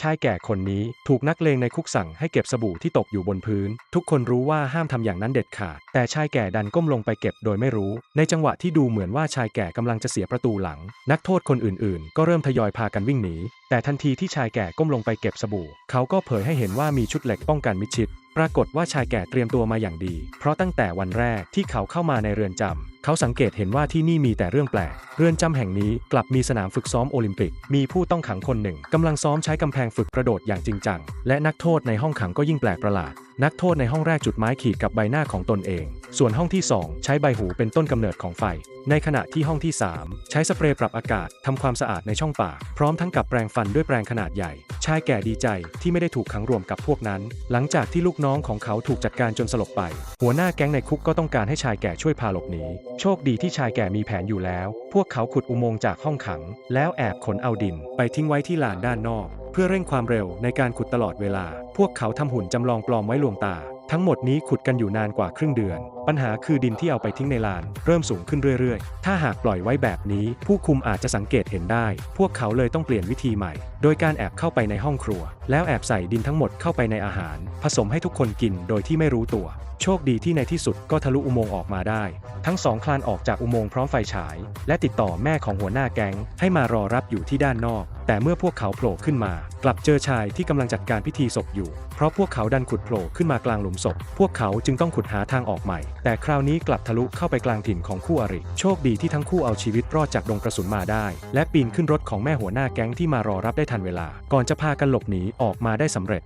ชายแก่คนนี้ถูกนักเลงในคุกสั่งให้เก็บสบู่ที่ตกอยู่บนพื้น ทุกคนรู้ว่าห้ามทำอย่างนั้นเด็ดขาด แต่ชายแก่ดันก้มลงไปเก็บโดยไม่รู้ ในจังหวะที่ดูเหมือนว่าชายแก่กำลังจะเสียประตูหลัง นักโทษคนอื่นๆ ก็เริ่มทยอยพากันวิ่งหนี แต่ทันทีที่ชายแก่ก้มลงไปเก็บสบู่ เขาก็เผยให้เห็นว่ามีชุดเหล็กป้องกันมิดชิด ปรากฏว่าชายแก่เตรียมตัวมาอย่างดี เพราะตั้งแต่วันแรกที่เขาเข้ามาในเรือนจำ เขาสังเกตเห็นว่าที่นี่มีแต่เรื่องแปลก เรือนจำแห่งนี้กลับมีสนามฝึกซ้อมโอลิมปิก มีผู้ต้องขังคนหนึ่งกำลังซ้อมใช้กำแพงฝึกกระโดดอย่างจริงจัง และนักโทษในห้องขังก็ยิ่งแปลกประหลาด นักโทษในห้องแรกจุดไม้ขีดกับใบหน้าของตนเอง ส่วนห้องที่ 2 ใช้ใบหูเป็นต้นกำเนิดของไฟ ในขณะที่ห้องที่ 3 ใช้สเปรย์ปรับอากาศทำความสะอาดในช่องปาก พร้อมทั้งกับแปรงฟันด้วยแปรงขนาดใหญ่ ชายแก่ดีใจที่ไม่ได้ถูกขังรวมกับพวกนั้น หลังจากที่ลูกน้องของเขาถูกจัดการจนสลบไป หัวหน้าแก๊งในคุกก็ต้องการให้ชายแก่ช่วยพาหลบหนี โชคดีที่ชายแก่มีแผนอยู่แล้ว พวกเขาขุดอุโมงค์จากห้องขัง แล้วแอบขนเอาดิน ไปทิ้งไว้ที่ลานด้านนอก เพื่อเร่งความเร็วในการขุดตลอดเวลา พวกเขาทำหุ่นจำลองปลอมไว้ลวงตา ทั้งหมดนี้ขุดกันอยู่นานกว่าครึ่งเดือน ปัญหาคือดินที่เอาไปทิ้งในลาน เริ่มสูงขึ้นเรื่อยๆ ถ้าหากปล่อยไว้แบบนี้ ผู้คุมอาจจะสังเกตเห็นได้ พวกเขาเลยต้องเปลี่ยนวิธีใหม่ โดยการแอบเข้าไปในห้องครัว แล้วแอบใส่ดินทั้งหมดเข้าไปในอาหาร ผสมให้ทุกคนกินโดยที่ไม่รู้ตัว โชคดีที่ในที่สุดก็ทะลุอุโมงค์ออกมาได้ ทั้งสองคลานออกจากอุโมงค์พร้อมไฟฉาย และติดต่อแม่ของหัวหน้าแก๊งให้มารอรับอยู่ที่ด้านนอก แต่เมื่อพวกเขาโผล่ขึ้นมา กลับเจอชายที่กำลังจัดการพิธีศพอยู่ เพราะพวกเขาดันขุดโผล่ขึ้นมากลางหลุมศพ พวกเขาจึงต้องขุดหาทางออกใหม่ แต่คราวนี้กลับทะลุเข้าไปกลางถิ่นของคู่อริ โชคดีที่ทั้งคู่เอาชีวิตรอดจากดงกระสุนมาได้ และปีนขึ้นรถของแม่หัวหน้าแก๊งที่มารอรับได้ทันเวลา ก่อนจะพากันหลบหนีออกมาได้สำเร็จ